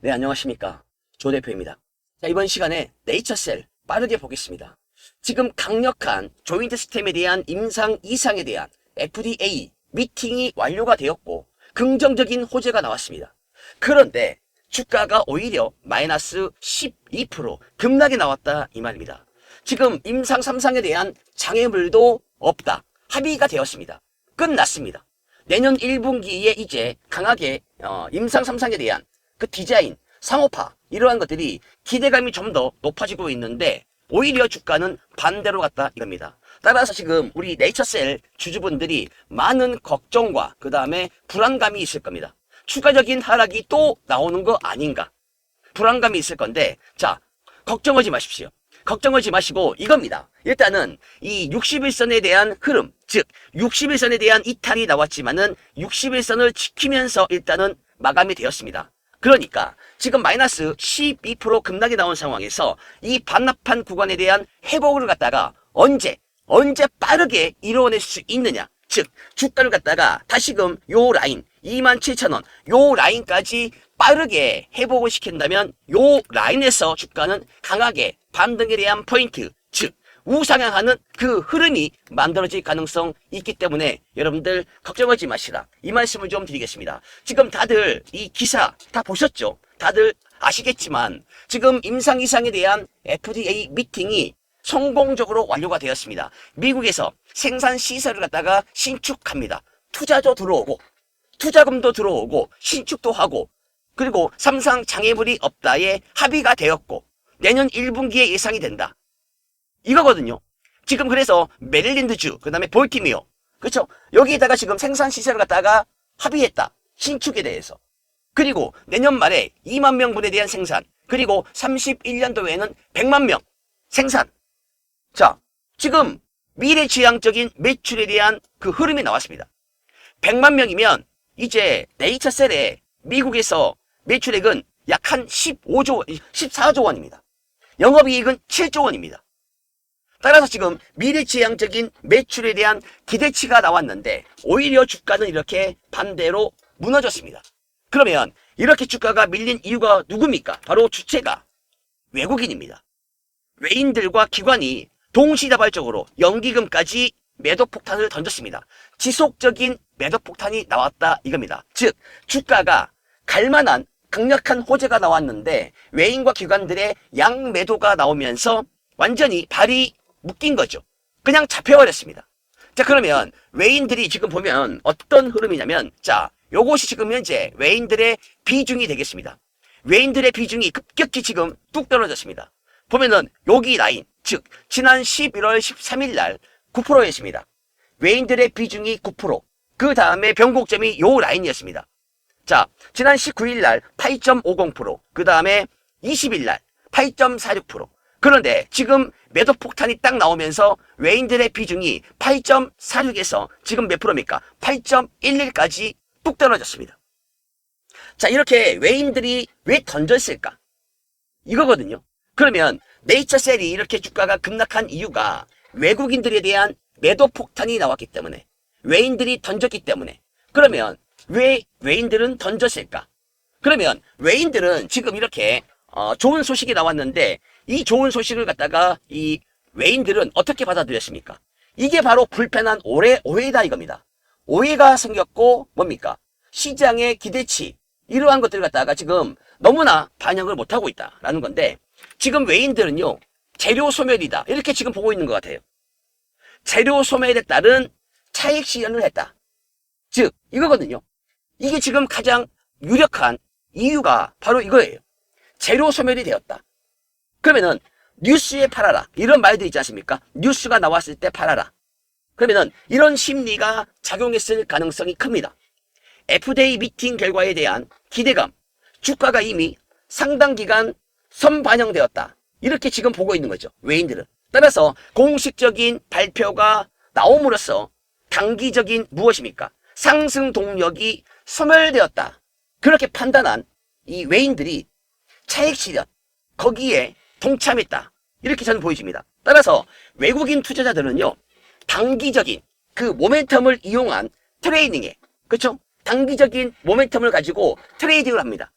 네, 안녕하십니까. 조 대표입니다. 자, 이번 시간에 네이처셀 빠르게 보겠습니다. 지금 강력한 조인트 스템에 대한 임상 이상에 대한 FDA 미팅이 완료가 되었고 긍정적인 호재가 나왔습니다. 그런데 주가가 오히려 마이너스 12% 급락이 나왔다 이 말입니다. 지금 임상 3상에 대한 장애물도 없다. 합의가 되었습니다. 끝났습니다. 내년 1분기에 이제 강하게 어, 임상 3상에 대한 그 디자인, 상업화 이러한 것들이 기대감이 좀 더 높아지고 있는데 오히려 주가는 반대로 갔다 이겁니다. 따라서 지금 우리 네이처셀 주주분들이 많은 걱정과 그 다음에 불안감이 있을 겁니다. 추가적인 하락이 또 나오는 거 아닌가? 불안감이 있을 건데 자 걱정하지 마십시오. 걱정하지 마시고 이겁니다. 일단은 이 61선에 대한 흐름, 즉 61선에 대한 이탈이 나왔지만은 61선을 지키면서 일단은 마감이 되었습니다. 그러니까 지금 마이너스 12% 급락이 나온 상황에서 이 반납한 구간에 대한 회복을 갖다가 언제 언제 빠르게 이루어낼 수 있느냐. 즉 주가를 갖다가 다시금 요 라인 27,000원 요 라인까지 빠르게 회복을 시킨다면 요 라인에서 주가는 강하게 반등에 대한 포인트. 즉 우상향하는 그 흐름이 만들어질 가능성 있기 때문에 여러분들 걱정하지 마시라. 이 말씀을 좀 드리겠습니다. 지금 다들 이 기사 다 보셨죠? 다들 아시겠지만 지금 임상 이상에 대한 FDA 미팅이 성공적으로 완료가 되었습니다. 미국에서 생산 시설을 갖다가 신축합니다. 투자도 들어오고 투자금도 들어오고 신축도 하고 그리고 삼상 장애물이 없다에 합의가 되었고 내년 1분기에 예상이 된다. 이거거든요. 지금 그래서 메릴랜드주, 그 다음에 볼티미어, 그렇죠? 여기에다가 지금 생산 시설을 갖다가 합의했다. 신축에 대해서. 그리고 내년 말에 2만 명분에 대한 생산, 그리고 31년도에는 100만 명 생산. 자, 지금 미래지향적인 매출에 대한 그 흐름이 나왔습니다. 100만 명이면 이제 네이처셀의 미국에서 매출액은 약 한 15조, 14조 원입니다. 영업이익은 7조 원입니다. 따라서 지금 미래지향적인 매출에 대한 기대치가 나왔는데 오히려 주가는 이렇게 반대로 무너졌습니다. 그러면 이렇게 주가가 밀린 이유가 누굽니까? 바로 주체가 외국인입니다. 외인들과 기관이 동시다발적으로 연기금까지 매도 폭탄을 던졌습니다. 지속적인 매도 폭탄이 나왔다 이겁니다. 즉 주가가 갈만한 강력한 호재가 나왔는데 외인과 기관들의 양매도가 나오면서 완전히 발이 묶인 거죠. 그냥 잡혀버렸습니다. 자 그러면 외인들이 지금 보면 어떤 흐름이냐면 자 요것이 지금 현재 외인들의 비중이 되겠습니다. 외인들의 비중이 급격히 지금 뚝 떨어졌습니다. 보면은 여기 라인 즉 지난 11월 13일 날 9%였습니다. 외인들의 비중이 9%. 그 다음에 변곡점이 요 라인이었습니다. 자, 지난 19일 날 8.50%, 그 다음에 20일 날 8.46%. 그런데 지금 매도 폭탄이 딱 나오면서 외인들의 비중이 8.46에서 지금 몇 프로입니까? 8.11까지 뚝 떨어졌습니다. 자, 이렇게 외인들이 왜 던졌을까? 이거거든요. 그러면 네이처셀이 이렇게 주가가 급락한 이유가 외국인들에 대한 매도 폭탄이 나왔기 때문에 외인들이 던졌기 때문에 그러면 왜 외인들은 던졌을까? 그러면 외인들은 지금 이렇게 어, 좋은 소식이 나왔는데 이 좋은 소식을 갖다가 이 외인들은 어떻게 받아들였습니까? 이게 바로 불편한 오해, 오해다 이겁니다. 오해가 생겼고 뭡니까? 시장의 기대치 이러한 것들 갖다가 지금 너무나 반영을 못하고 있다라는 건데 지금 외인들은요 재료 소멸이다 이렇게 지금 보고 있는 것 같아요. 재료 소멸에 따른 차익 실현을 했다. 즉 이거거든요. 이게 지금 가장 유력한 이유가 바로 이거예요. 재료 소멸이 되었다. 그러면은 뉴스에 팔아라 이런 말도 있지 않습니까? 뉴스가 나왔을 때 팔아라. 그러면은 이런 심리가 작용했을 가능성이 큽니다. FDA 미팅 결과에 대한 기대감, 주가가 이미 상당 기간 선반영되었다. 이렇게 지금 보고 있는 거죠. 외인들은. 따라서 공식적인 발표가 나옴으로써 단기적인 무엇입니까? 상승 동력이 소멸되었다. 그렇게 판단한 이 외인들이 차익 실현, 거기에 동참했다. 이렇게 저는 보여집니다. 따라서 외국인 투자자들은요, 단기적인 그 모멘텀을 이용한 트레이딩에, 그렇죠? 단기적인 모멘텀을 가지고 트레이딩을 합니다.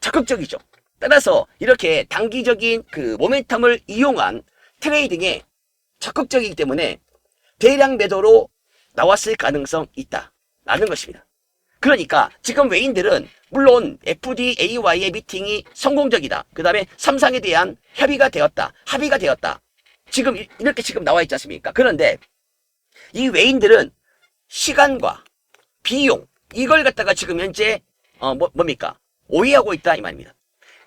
적극적이죠. 따라서 이렇게 단기적인 그 모멘텀을 이용한 트레이딩에 적극적이기 때문에 대량 매도로 나왔을 가능성 있다 라는 것입니다. 그러니까 지금 외인들은 물론 FDA와의 미팅이 성공적이다. 그 다음에 삼상에 대한 협의가 되었다. 합의가 되었다. 지금 이- 이렇게 지금 나와 있지 않습니까? 그런데 이 외인들은 시간과 비용 이걸 갖다가 지금 현재 어 뭐, 뭡니까? 오해하고 있다 이 말입니다.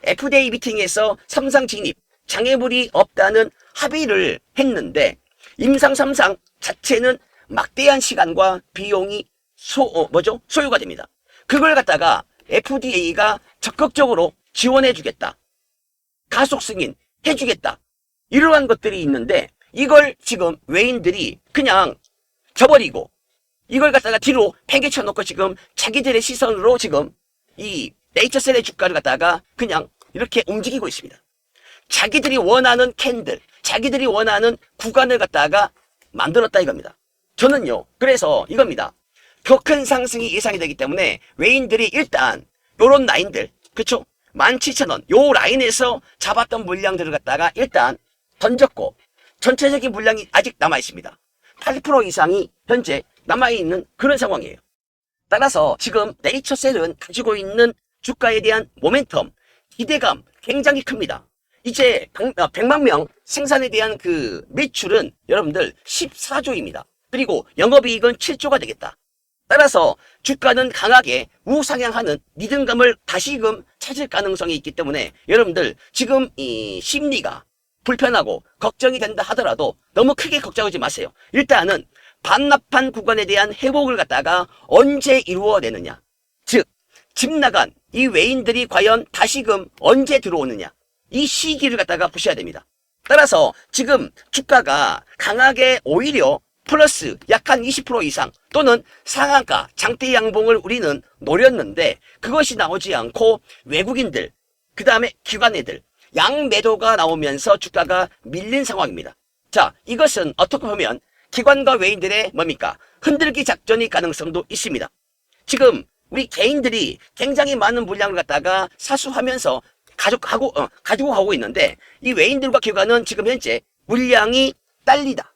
FDA 미팅에서 삼상 진입 장애물이 없다는 합의를 했는데 임상 삼상 자체는 막대한 시간과 비용이 소 어, 뭐죠? 소요가 됩니다. 그걸 갖다가 FDA가 적극적으로 지원해 주겠다. 가속 승인 해 주겠다. 이러한 것들이 있는데 이걸 지금 외인들이 그냥 저버리고 이걸 갖다가 뒤로 팽개쳐 놓고 지금 자기들의 시선으로 지금 이 네이처셀의 주가를 갖다가 그냥 이렇게 움직이고 있습니다. 자기들이 원하는 캔들, 자기들이 원하는 구간을 갖다가 만들었다 이겁니다. 저는요, 그래서 이겁니다. 더 큰 상승이 예상이 되기 때문에 외인들이 일단 요런 라인들, 그쵸? 17,000원, 요 라인에서 잡았던 물량들을 갖다가 일단 던졌고 전체적인 물량이 아직 남아 있습니다. 8% 이상이 현재 남아있는 그런 상황이에요. 따라서 지금 네이처셀은 가지고 있는 주가에 대한 모멘텀, 기대감 굉장히 큽니다. 이제 100만 명 생산에 대한 그 매출은 여러분들 14조입니다. 그리고 영업이익은 7조가 되겠다. 따라서 주가는 강하게 우상향하는 리듬감을 다시금 찾을 가능성이 있기 때문에 여러분들 지금 이 심리가 불편하고 걱정이 된다 하더라도 너무 크게 걱정하지 마세요. 일단은 반납한 구간에 대한 회복을 갖다가 언제 이루어내느냐. 즉, 집 나간 이 외인들이 과연 다시금 언제 들어오느냐. 이 시기를 갖다가 보셔야 됩니다. 따라서 지금 주가가 강하게 오히려 플러스 약한 20% 이상 또는 상한가 장대 양봉을 우리는 노렸는데 그것이 나오지 않고 외국인들 그 다음에 기관애들 양매도가 나오면서 주가가 밀린 상황입니다. 자 이것은 어떻게 보면 기관과 외인들의 뭡니까 흔들기 작전이 가능성도 있습니다. 지금 우리 개인들이 굉장히 많은 물량을 갖다가 사수하면서 가져가고 어, 가지고 가고 있는데 이 외인들과 기관은 지금 현재 물량이 딸리다.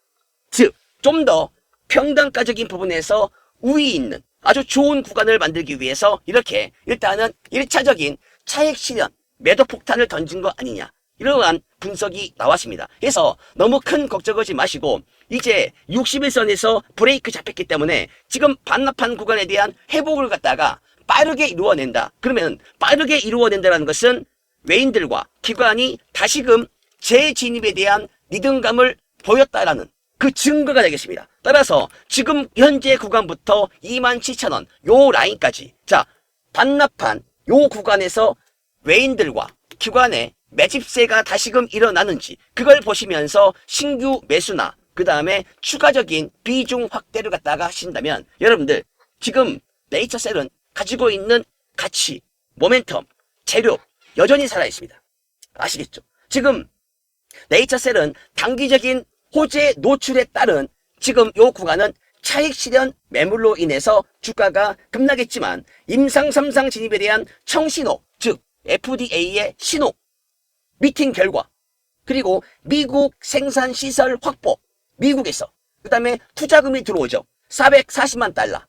즉 좀 더 평단가적인 부분에서 우위 있는 아주 좋은 구간을 만들기 위해서 이렇게 일단은 1차적인 차익 실현 매도 폭탄을 던진 거 아니냐 이러한 분석이 나왔습니다. 그래서 너무 큰 걱정하지 마시고 이제 61선에서 브레이크 잡혔기 때문에 지금 반납한 구간에 대한 회복을 갖다가 빠르게 이루어낸다. 그러면 빠르게 이루어낸다는 것은 외인들과 기관이 다시금 재진입에 대한 리듬감을 보였다라는 그 증거가 되겠습니다. 따라서 지금 현재 구간부터 27,000원 요 라인까지 자 반납한 요 구간에서 외인들과 기관의 매집세가 다시금 일어나는지 그걸 보시면서 신규 매수나 그 다음에 추가적인 비중 확대를 갖다가 하신다면 여러분들 지금 네이처셀은 가지고 있는 가치, 모멘텀, 재료 여전히 살아있습니다. 아시겠죠? 지금 네이처셀은 단기적인 호재 노출에 따른 지금 요 구간은 차익 실현 매물로 인해서 주가가 급락했지만 임상 3상 진입에 대한 청신호 즉 FDA의 신호 미팅 결과 그리고 미국 생산 시설 확보 미국에서 그 다음에 투자금이 들어오죠. 440만 달러.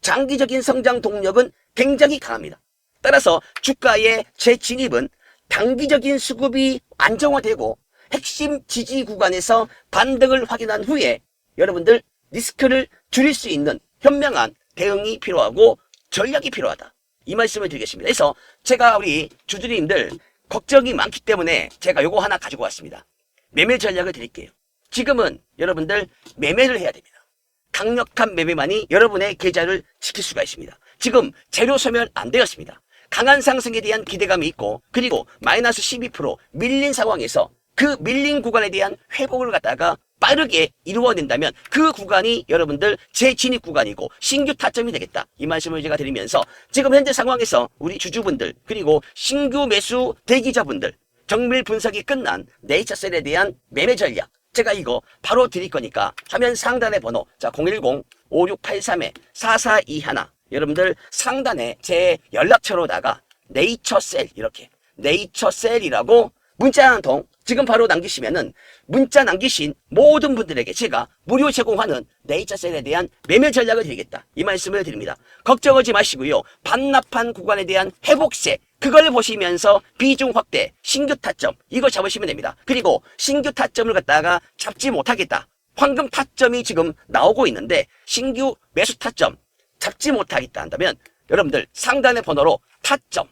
장기적인 성장 동력은 굉장히 강합니다. 따라서 주가의 재진입은 단기적인 수급이 안정화되고 핵심 지지 구간에서 반등을 확인한 후에 여러분들 리스크를 줄일 수 있는 현명한 대응이 필요하고 전략이 필요하다. 이 말씀을 드리겠습니다. 그래서 제가 우리 주주님들 걱정이 많기 때문에 제가 요거 하나 가지고 왔습니다. 매매 전략을 드릴게요. 지금은 여러분들 매매를 해야 됩니다. 강력한 매매만이 여러분의 계좌를 지킬 수가 있습니다. 지금 재료 소멸 안 되었습니다. 강한 상승에 대한 기대감이 있고 그리고 마이너스 12% 밀린 상황에서 그 밀린 구간에 대한 회복을 갖다가 빠르게 이루어낸다면 그 구간이 여러분들 재진입 구간이고 신규 타점이 되겠다. 이 말씀을 제가 드리면서 지금 현재 상황에서 우리 주주분들 그리고 신규 매수 대기자분들 정밀 분석이 끝난 네이처셀에 대한 매매 전략 제가 이거 바로 드릴 거니까 화면 상단의 번호 자 010-5683-4421 여러분들 상단에 제 연락처로다가 네이처셀 이렇게 네이처셀이라고 문자 한 통 지금 바로 남기시면은 문자 남기신 모든 분들에게 제가 무료 제공하는 네이처셀에 대한 매매 전략을 드리겠다 이 말씀을 드립니다. 걱정하지 마시고요. 반납한 구간에 대한 회복세 그걸 보시면서 비중 확대 신규 타점 이거 잡으시면 됩니다. 그리고 신규 타점을 갖다가 잡지 못하겠다. 황금 타점이 지금 나오고 있는데 신규 매수 타점 잡지 못하겠다 한다면 여러분들 상단의 번호로 타점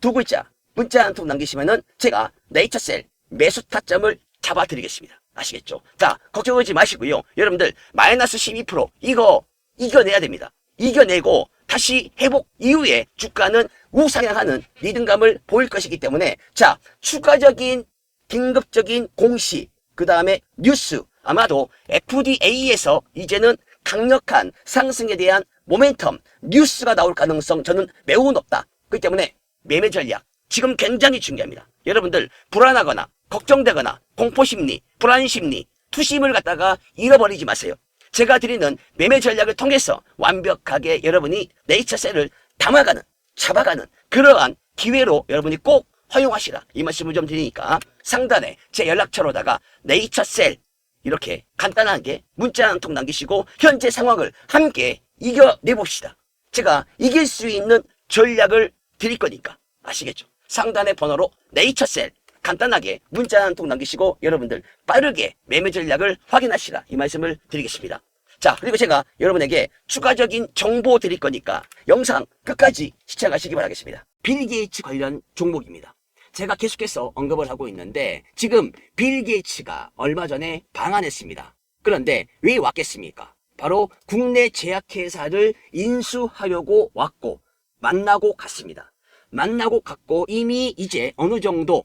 두 글자 문자 한 통 남기시면은 제가 네이처셀 매수 타점을 잡아드리겠습니다. 아시겠죠? 자, 걱정하지 마시고요. 여러분들 마이너스 12% 이거 이겨내야 됩니다. 이겨내고 다시 회복 이후에 주가는 우상향하는 리듬감을 보일 것이기 때문에 자, 추가적인 긴급적인 공시 그 다음에 뉴스 아마도 FDA에서 이제는 강력한 상승에 대한 모멘텀 뉴스가 나올 가능성 저는 매우 높다. 그렇기 때문에 매매 전략 지금 굉장히 중요합니다. 여러분들 불안하거나 걱정되거나 공포심리, 불안심리, 투심을 갖다가 잃어버리지 마세요. 제가 드리는 매매 전략을 통해서 완벽하게 여러분이 네이처셀을 담아가는, 잡아가는 그러한 기회로 여러분이 꼭 활용하시라. 이 말씀을 좀 드리니까 상단에 제 연락처로다가 네이처셀 이렇게 간단하게 문자 한 통 남기시고 현재 상황을 함께 이겨내봅시다. 제가 이길 수 있는 전략을 드릴 거니까 아시겠죠? 상단의 번호로 네이처셀 간단하게 문자 한 통 남기시고 여러분들 빠르게 매매 전략을 확인하시라 이 말씀을 드리겠습니다. 자 그리고 제가 여러분에게 추가적인 정보 드릴 거니까 영상 끝까지 시청하시기 바라겠습니다. 빌 게이츠 관련 종목입니다. 제가 계속해서 언급을 하고 있는데 지금 빌 게이츠가 얼마 전에 방한했습니다. 그런데 왜 왔겠습니까? 바로 국내 제약회사를 인수하려고 왔고 만나고 갔습니다. 만나고 갔고 이미 이제 어느 정도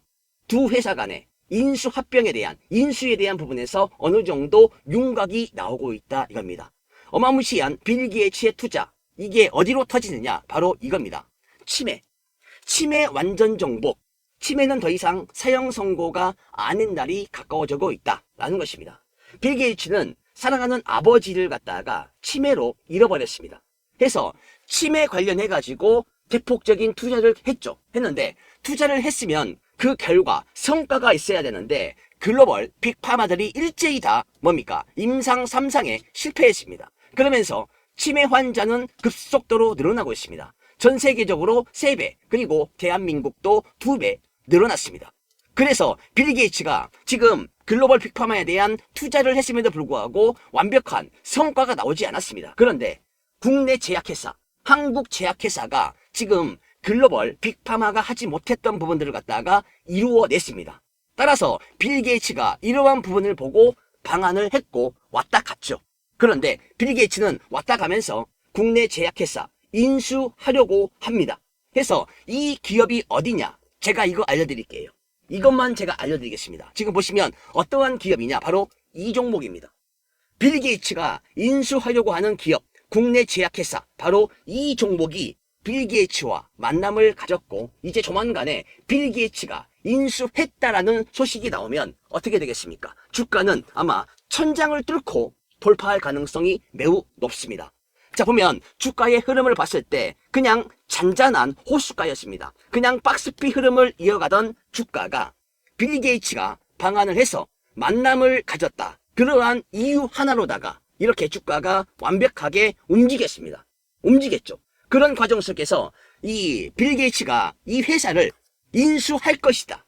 두 회사 간의 인수 합병에 대한 인수에 대한 부분에서 어느 정도 윤곽이 나오고 있다 이겁니다. 어마무시한 빌 게이츠의 투자 이게 어디로 터지느냐 바로 이겁니다. 치매 치매 완전 정복 치매는 더 이상 사형 선고가 아닌 날이 가까워지고 있다라는 것입니다. 빌 게이츠는 사랑하는 아버지를 갖다가 치매로 잃어버렸습니다. 해서 치매 관련해 가지고 대폭적인 투자를 했죠. 했는데 투자를 했으면 그 결과 성과가 있어야 되는데 글로벌 빅파마들이 일제히 다 뭡니까? 임상 3상에 실패했습니다. 그러면서 치매 환자는 급속도로 늘어나고 있습니다. 전 세계적으로 3배 그리고 대한민국도 2배 늘어났습니다. 그래서 빌 게이츠가 지금 글로벌 빅파마에 대한 투자를 했음에도 불구하고 완벽한 성과가 나오지 않았습니다. 그런데 국내 제약회사, 한국 제약회사가 지금 글로벌 빅파마가 하지 못했던 부분들을 갖다가 이루어냈습니다. 따라서 빌 게이츠가 이러한 부분을 보고 방안을 했고 왔다 갔죠. 그런데 빌 게이츠는 왔다 가면서 국내 제약회사 인수하려고 합니다. 해서 이 기업이 어디냐? 제가 이거 알려드릴게요. 이것만 제가 알려드리겠습니다. 지금 보시면 어떠한 기업이냐? 바로 이 종목입니다. 빌 게이츠가 인수하려고 하는 기업, 국내 제약회사, 바로 이 종목이 빌 게이츠와 만남을 가졌고, 이제 조만간에 빌 게이츠가 인수했다라는 소식이 나오면 어떻게 되겠습니까? 주가는 아마 천장을 뚫고 돌파할 가능성이 매우 높습니다. 자, 보면 주가의 흐름을 봤을 때 그냥 잔잔한 호수가였습니다. 그냥 박스피 흐름을 이어가던 주가가 빌 게이츠가 방안을 해서 만남을 가졌다. 그러한 이유 하나로다가 이렇게 주가가 완벽하게 움직였습니다. 움직였죠. 그런 과정 속에서 이 빌 게이츠가 이 회사를 인수할 것이다.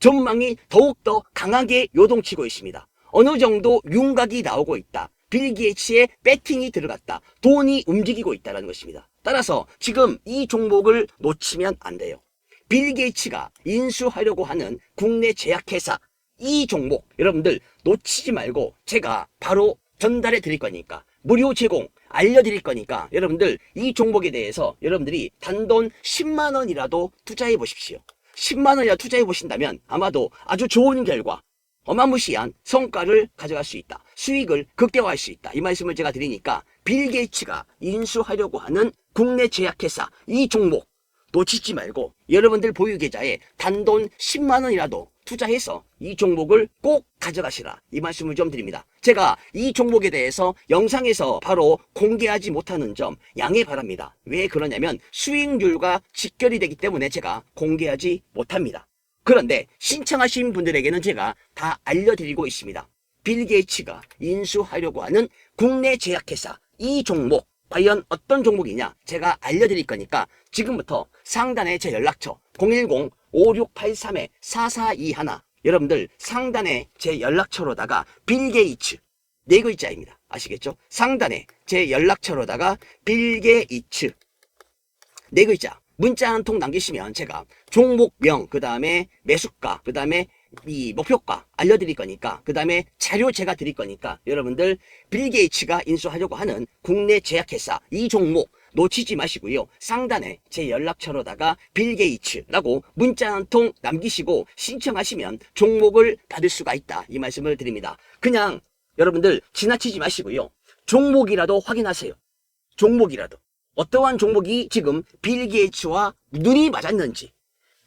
전망이 더욱더 강하게 요동치고 있습니다. 어느 정도 윤곽이 나오고 있다. 빌 게이츠의 배팅이 들어갔다. 돈이 움직이고 있다는 것입니다. 따라서 지금 이 종목을 놓치면 안 돼요. 빌 게이츠가 인수하려고 하는 국내 제약회사 이 종목 여러분들 놓치지 말고 제가 바로 전달해 드릴 거니까 무료 제공 알려드릴 거니까 여러분들 이 종목에 대해서 여러분들이 단돈 10만 원이라도 투자해 보십시오. 10만 원이라 투자해 보신다면 아마도 아주 좋은 결과 어마무시한 성과를 가져갈 수 있다. 수익을 극대화할 수 있다. 이 말씀을 제가 드리니까 빌 게이츠가 인수하려고 하는 국내 제약회사 이 종목 놓치지 말고 여러분들 보유 계좌에 단돈 10만 원이라도 투자해서 이 종목을 꼭 가져가시라 이 말씀을 좀 드립니다. 제가 이 종목에 대해서 영상에서 바로 공개하지 못하는 점 양해 바랍니다. 왜 그러냐면 수익률과 직결이 되기 때문에 제가 공개하지 못합니다. 그런데 신청하신 분들에게는 제가 다 알려드리고 있습니다. 빌 게이츠가 인수하려고 하는 국내 제약회사 이 종목 과연 어떤 종목이냐 제가 알려드릴 거니까 지금부터 상단에 제 연락처 010-5683-4421 여러분들 상단에 제 연락처로다가 빌 게이츠 네 글자입니다. 아시겠죠? 상단에 제 연락처로다가 빌 게이츠 네 글자 문자 한 통 남기시면 제가 종목명 그 다음에 매수가 그 다음에 이 목표가 알려드릴 거니까 그 다음에 자료 제가 드릴 거니까 여러분들 빌 게이츠가 인수하려고 하는 국내 제약회사 이 종목 놓치지 마시고요. 상단에 제 연락처로다가 빌 게이츠라고 문자 한 통 남기시고 신청하시면 종목을 받을 수가 있다. 이 말씀을 드립니다. 그냥 여러분들 지나치지 마시고요. 종목이라도 확인하세요. 종목이라도. 어떠한 종목이 지금 빌 게이츠와 눈이 맞았는지.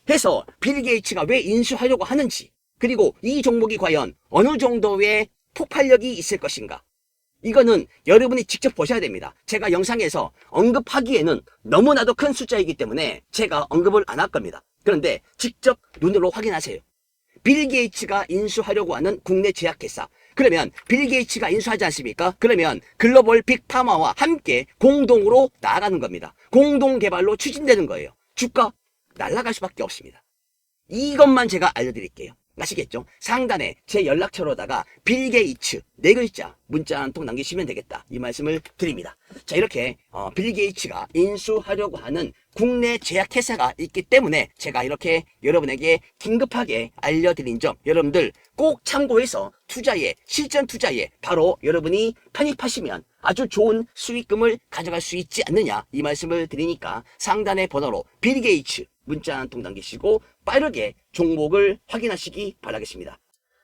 해서 빌 게이츠가 왜 인수하려고 하는지. 그리고 이 종목이 과연 어느 정도의 폭발력이 있을 것인가 이거는 여러분이 직접 보셔야 됩니다. 제가 영상에서 언급하기에는 너무나도 큰 숫자이기 때문에 제가 언급을 안 할 겁니다. 그런데 직접 눈으로 확인하세요. 빌 게이츠가 인수하려고 하는 국내 제약회사. 그러면 빌 게이츠가 인수하지 않습니까? 그러면 글로벌 빅파마와 함께 공동으로 나아가는 겁니다. 공동 개발로 추진되는 거예요. 주가 날아갈 수밖에 없습니다. 이것만 제가 알려드릴게요. 아시겠죠? 상단에 제 연락처로다가 빌 게이츠 네 글자 문자 한 통 남기시면 되겠다. 이 말씀을 드립니다. 자 이렇게 어, 빌 게이츠가 인수하려고 하는 국내 제약회사가 있기 때문에 제가 이렇게 여러분에게 긴급하게 알려드린 점 여러분들 꼭 참고해서 투자에 실전 투자에 바로 여러분이 편입하시면 아주 좋은 수익금을 가져갈 수 있지 않느냐 이 말씀을 드리니까 상단의 번호로 빌 게이츠 문자 한 통 남기시고 빠르게 종목을 확인하시기 바라겠습니다.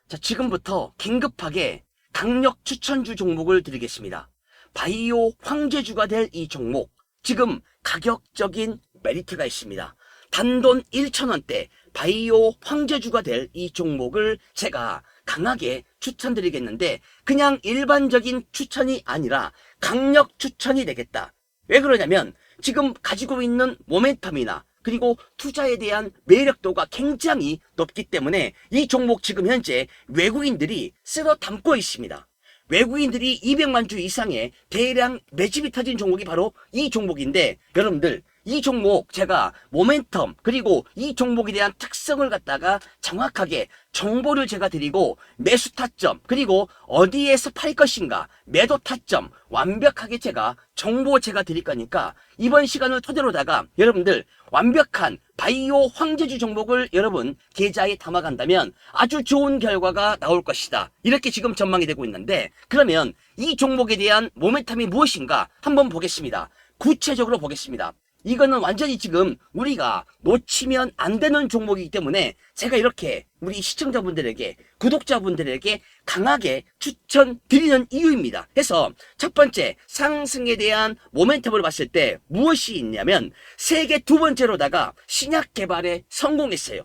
자, 지금부터 긴급하게 강력 추천주 종목을 드리겠습니다. 바이오 황제주가 될 이 종목. 지금 가격적인 메리트가 있습니다. 단돈 1,000원대 바이오 황제주가 될 이 종목을 제가 강하게 추천드리겠는데 그냥 일반적인 추천이 아니라 강력 추천이 되겠다. 왜 그러냐면 지금 가지고 있는 모멘텀이나 그리고 투자에 대한 매력도가 굉장히 높기 때문에 이 종목 지금 현재 외국인들이 쓸어 담고 있습니다. 외국인들이 200만 주 이상의 대량 매집이 터진 종목이 바로 이 종목인데 여러분들 이 종목 제가 모멘텀 그리고 이 종목에 대한 특성을 갖다가 정확하게 정보를 제가 드리고 매수 타점 그리고 어디에서 팔 것인가 매도 타점 완벽하게 제가 정보 제가 드릴 거니까 이번 시간을 토대로다가 여러분들 완벽한 바이오 황제주 종목을 여러분 계좌에 담아간다면 아주 좋은 결과가 나올 것이다. 이렇게 지금 전망이 되고 있는데 그러면 이 종목에 대한 모멘텀이 무엇인가 한번 보겠습니다. 구체적으로 보겠습니다. 이거는 완전히 지금 우리가 놓치면 안 되는 종목이기 때문에 제가 이렇게 우리 시청자분들에게 구독자분들에게 강하게 추천드리는 이유입니다. 해서 첫 번째 상승에 대한 모멘텀을 봤을 때 무엇이 있냐면 세계 두 번째로다가 신약 개발에 성공했어요.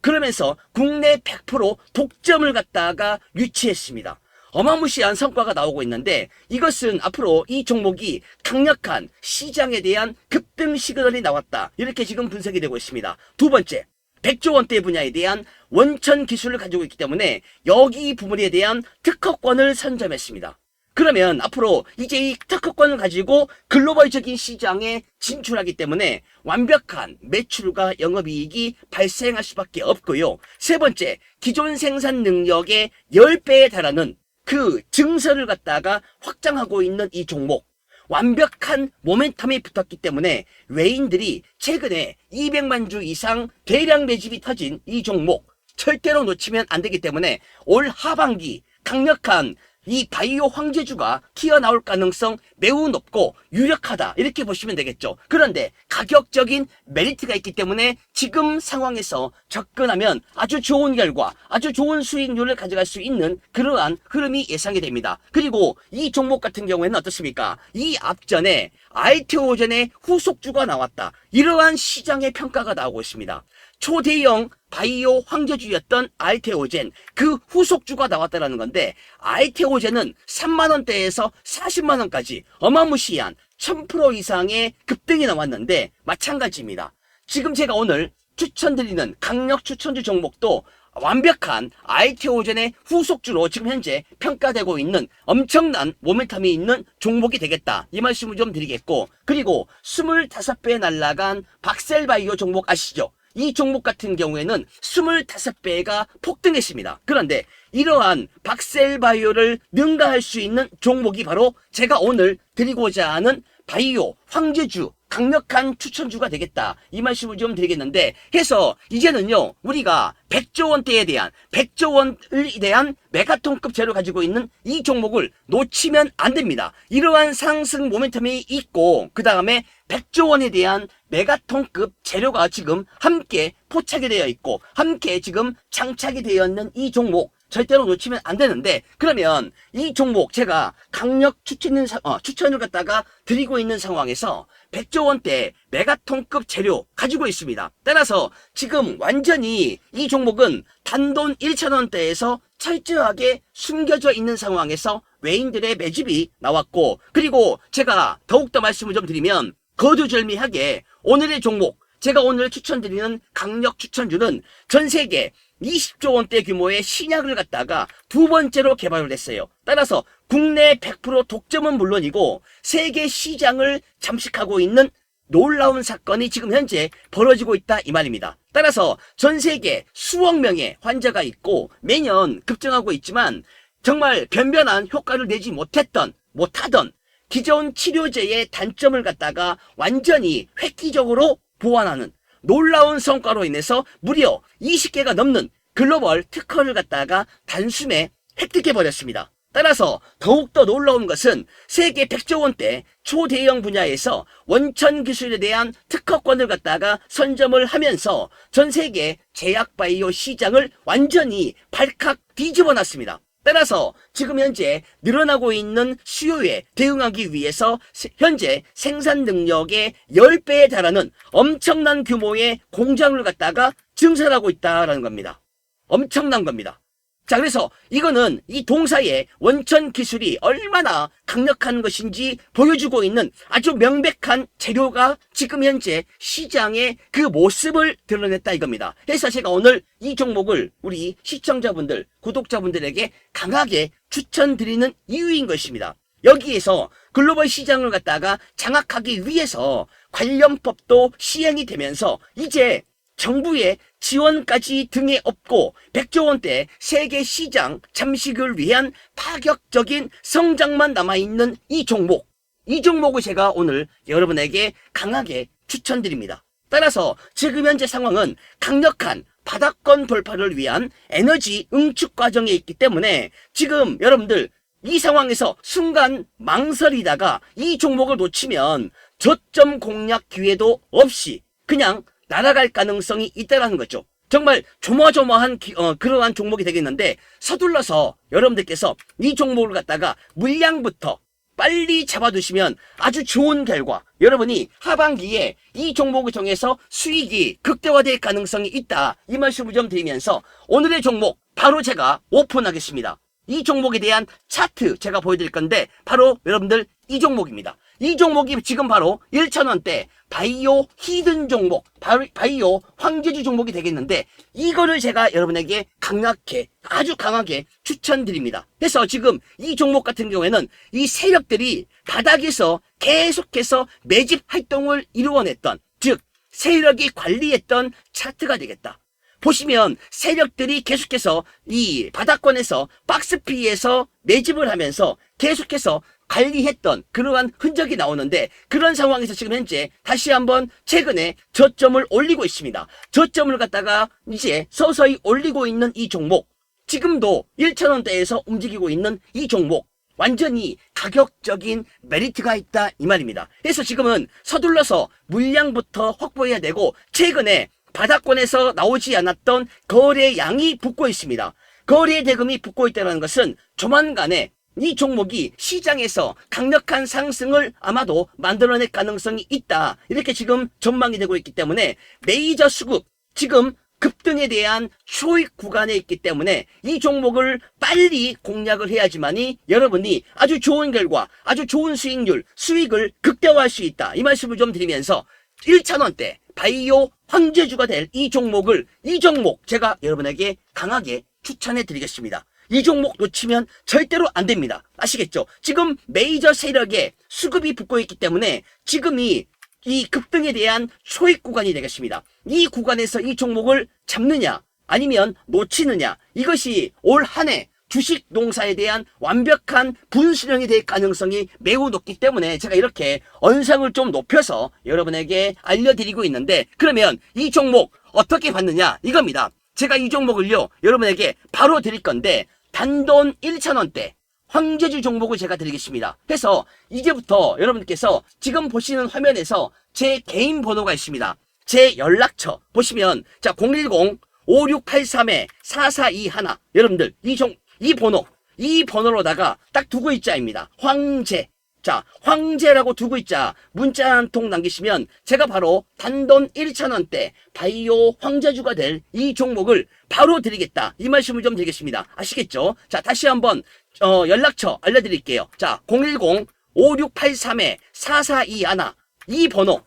그러면서 국내 100% 독점을 갖다가 유치했습니다. 어마무시한 성과가 나오고 있는데 이것은 앞으로 이 종목이 강력한 시장에 대한 급등 시그널이 나왔다. 이렇게 지금 분석이 되고 있습니다. 두 번째, 100조 원대 분야에 대한 원천 기술을 가지고 있기 때문에 여기 부분에 대한 특허권을 선점했습니다. 그러면 앞으로 이제 이 특허권을 가지고 글로벌적인 시장에 진출하기 때문에 완벽한 매출과 영업이익이 발생할 수밖에 없고요. 세 번째, 기존 생산 능력의 10배에 달하는 그 증서를 갖다가 확장하고 있는 이 종목. 완벽한 모멘텀이 붙었기 때문에 외인들이 최근에 200만 주 이상 대량 매집이 터진 이 종목 절대로 놓치면 안 되기 때문에 올 하반기 강력한 이 바이오 황제주가 튀어나올 가능성 매우 높고 유력하다 이렇게 보시면 되겠죠. 그런데 가격적인 메리트가 있기 때문에 지금 상황에서 접근하면 아주 좋은 결과, 아주 좋은 수익률을 가져갈 수 있는 그러한 흐름이 예상이 됩니다. 그리고 이 종목 같은 경우에는 어떻습니까? 이 앞전에 ITO전에 후속주가 나왔다. 이러한 시장의 평가가 나오고 있습니다. 초대형 바이오 황제주였던 알테오젠 그 후속주가 나왔다라는 건데 알테오젠은 3만 원대에서 40만 원까지 어마무시한 1000% 이상의 급등이 나왔는데 마찬가지입니다. 지금 제가 오늘 추천드리는 강력 추천주 종목도 완벽한 알테오젠의 후속주로 지금 현재 평가되고 있는 엄청난 모멘텀이 있는 종목이 되겠다. 이 말씀을 좀 드리겠고, 그리고 25배 날라간 박셀바이오 종목 아시죠? 이 종목 같은 경우에는 25배가 폭등했습니다. 그런데 이러한 박셀바이오를 능가할 수 있는 종목이 바로 제가 오늘 드리고자 하는 바이오 황제주 강력한 추천주가 되겠다. 이 말씀을 좀 드리겠는데 해서 이제는요. 우리가 100조 원대에 대한 100조 원에 대한 메가톤급 재료 가지고 있는 이 종목을 놓치면 안 됩니다. 이러한 상승 모멘텀이 있고 그 다음에 100조 원에 대한 메가톤급 재료가 지금 함께 포착이 되어 있고 함께 지금 장착이 되어 있는 이 종목 절대로 놓치면 안 되는데 그러면 이 종목 제가 강력 추천, 어, 추천을 갖다가 드리고 있는 상황에서 100조 원대 메가톤급 재료 가지고 있습니다. 따라서 지금 완전히 이 종목은 단돈 1천 원대에서 철저하게 숨겨져 있는 상황에서 외인들의 매집이 나왔고 그리고 제가 더욱더 말씀을 좀 드리면 거두절미하게 오늘의 종목 제가 오늘 추천드리는 강력 추천주는 전 세계 20조 원대 규모의 신약을 갖다가 두 번째로 개발을 했어요. 따라서 국내 100% 독점은 물론이고 세계 시장을 잠식하고 있는 놀라운 사건이 지금 현재 벌어지고 있다 이 말입니다. 따라서 전 세계 수억 명의 환자가 있고 매년 급증하고 있지만 정말 변변한 효과를 내지 못했던 못하던 기존 치료제의 단점을 갖다가 완전히 획기적으로 보완하는 놀라운 성과로 인해서 무려 20개가 넘는 글로벌 특허를 갖다가 단숨에 획득해 버렸습니다. 따라서 더욱더 놀라운 것은 세계 100조 원대 초대형 분야에서 원천 기술에 대한 특허권을 갖다가 선점을 하면서 전 세계 제약 바이오 시장을 완전히 발칵 뒤집어 놨습니다. 따라서 지금 현재 늘어나고 있는 수요에 대응하기 위해서 세- 현재 생산 능력의 10배에 달하는 엄청난 규모의 공장을 갖다가 증설하고 있다라는 겁니다. 엄청난 겁니다. 자, 그래서 이거는 이 동사의 원천 기술이 얼마나 강력한 것인지 보여주고 있는 아주 명백한 재료가 지금 현재 시장의 그 모습을 드러냈다 이겁니다. 그래서 제가 오늘 이 종목을 우리 시청자분들, 구독자분들에게 강하게 추천드리는 이유인 것입니다. 여기에서 글로벌 시장을 갖다가 장악하기 위해서 관련법도 시행이 되면서 이제 정부의 지원까지 등에 업고 100조 원대 세계 시장 잠식을 위한 파격적인 성장만 남아있는 이 종목. 이 종목을 제가 오늘 여러분에게 강하게 추천드립니다. 따라서 지금 현재 상황은 강력한 바닥권 돌파를 위한 에너지 응축 과정에 있기 때문에 지금 여러분들 이 상황에서 순간 망설이다가 이 종목을 놓치면 저점 공략 기회도 없이 그냥 날아갈 가능성이 있다라는 거죠. 정말 조마조마한 기- 어, 그러한 종목이 되겠는데 서둘러서 여러분들께서 이 종목을 갖다가 물량부터 빨리 잡아두시면 아주 좋은 결과 여러분이 하반기에 이 종목을 통해서 수익이 극대화될 가능성이 있다. 이 말씀을 좀 드리면서 오늘의 종목 바로 제가 오픈하겠습니다. 이 종목에 대한 차트 제가 보여드릴 건데 바로 여러분들 이 종목입니다 이 종목이 지금 바로 1천원대 바이오 히든 종목 바이- 바이오 황제주 종목이 되겠는데 이거를 제가 여러분에게 강하게 아주 강하게 추천드립니다. 그래서 지금 이 종목 같은 경우에는 이 세력들이 바닥에서 계속해서 매집 활동을 이루어냈던 즉 세력이 관리했던 차트가 되겠다. 보시면 세력들이 계속해서 이 바닥권에서 박스피에서 매집을 하면서 계속해서 관리했던 그러한 흔적이 나오는데 그런 상황에서 지금 현재 다시 한번 최근에 저점을 올리고 있습니다. 저점을 갖다가 이제 서서히 올리고 있는 이 종목 지금도 1천원대에서 움직이고 있는 이 종목 완전히 가격적인 메리트가 있다 이 말입니다. 그래서 지금은 서둘러서 물량부터 확보해야 되고 최근에 바닥권에서 나오지 않았던 거래량이 붙고 있습니다. 거래 대금이 붙고 있다는 것은 조만간에 이 종목이 시장에서 강력한 상승을 아마도 만들어낼 가능성이 있다. 이렇게 지금 전망이 되고 있기 때문에 메이저 수급 지금 급등에 대한 초익 구간에 있기 때문에 이 종목을 빨리 공략을 해야지만이 여러분이 아주 좋은 결과, 아주 좋은 수익률, 수익을 극대화할 수 있다. 이 말씀을 좀 드리면서 1,000원대 바이오 황제주가 될 이 종목을 이 종목 제가 여러분에게 강하게 추천해 드리겠습니다. 이 종목 놓치면 절대로 안 됩니다. 아시겠죠? 지금 메이저 세력에 수급이 붙고 있기 때문에 지금이 이 급등에 대한 초익 구간이 되겠습니다. 이 구간에서 이 종목을 잡느냐 아니면 놓치느냐 이것이 올 한 해 주식 농사에 대한 완벽한 분수령이 될 가능성이 매우 높기 때문에 제가 이렇게 언상을 좀 높여서 여러분에게 알려드리고 있는데 그러면 이 종목 어떻게 받느냐 이겁니다. 제가 이 종목을요 여러분에게 바로 드릴 건데 단돈 1,000원대 황제주 종목을 제가 드리겠습니다. 해서 이제부터 여러분께서 지금 보시는 화면에서 제 개인 번호가 있습니다. 제 연락처 보시면 자 010 5683-4421 여러분들 이 종, 이 번호 이 번호로다가 딱두 글자입니다. 황제 자 황제라고 두 글자 문자 한 통 남기시면 제가 바로 단돈 1,000원대 바이오 황제주가 될 이 종목을 바로 드리겠다 이 말씀을 좀 드리겠습니다. 아시겠죠? 자 다시 한번 어, 연락처 알려드릴게요. 자 010 5683-4421이 번호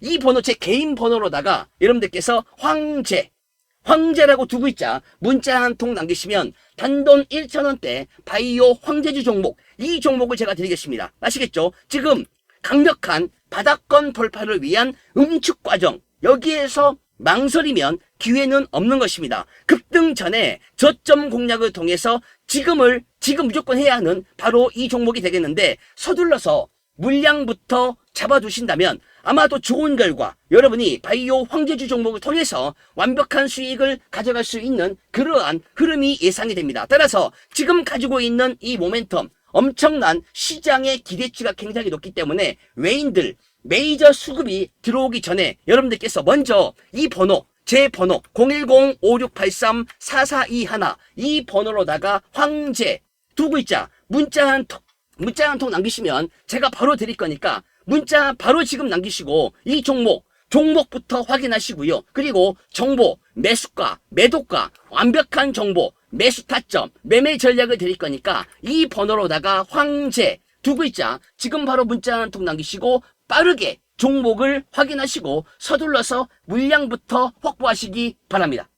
이 번호 제 개인 번호로다가 여러분들께서 황제 황제라고 두 글자 문자 한 통 남기시면 단돈 1,000원대 바이오 황제주 종목 이 종목을 제가 드리겠습니다. 아시겠죠? 지금 강력한 바닥권 돌파를 위한 응축 과정 여기에서 망설이면 기회는 없는 것입니다. 급등 전에 저점 공략을 통해서 지금을 지금 무조건 해야 하는 바로 이 종목이 되겠는데 서둘러서 물량부터 잡아두신다면 아마도 좋은 결과 여러분이 바이오 황제주 종목을 통해서 완벽한 수익을 가져갈 수 있는 그러한 흐름이 예상이 됩니다. 따라서 지금 가지고 있는 이 모멘텀 엄청난 시장의 기대치가 굉장히 높기 때문에 외인들 메이저 수급이 들어오기 전에 여러분들께서 먼저 이 번호 제 번호 010-5683-4421 이 번호로다가 황제 두 글자 문자 한 통, 문자 한 통 남기시면 제가 바로 드릴 거니까 문자 바로 지금 남기시고 이 종목 종목부터 확인하시고요. 그리고 정보, 매수가, 매도가, 완벽한 정보, 매수 타점, 매매 전략을 드릴 거니까 이 번호로다가 황제 두 글자 지금 바로 문자 한 통 남기시고 빠르게 종목을 확인하시고 서둘러서 물량부터 확보하시기 바랍니다.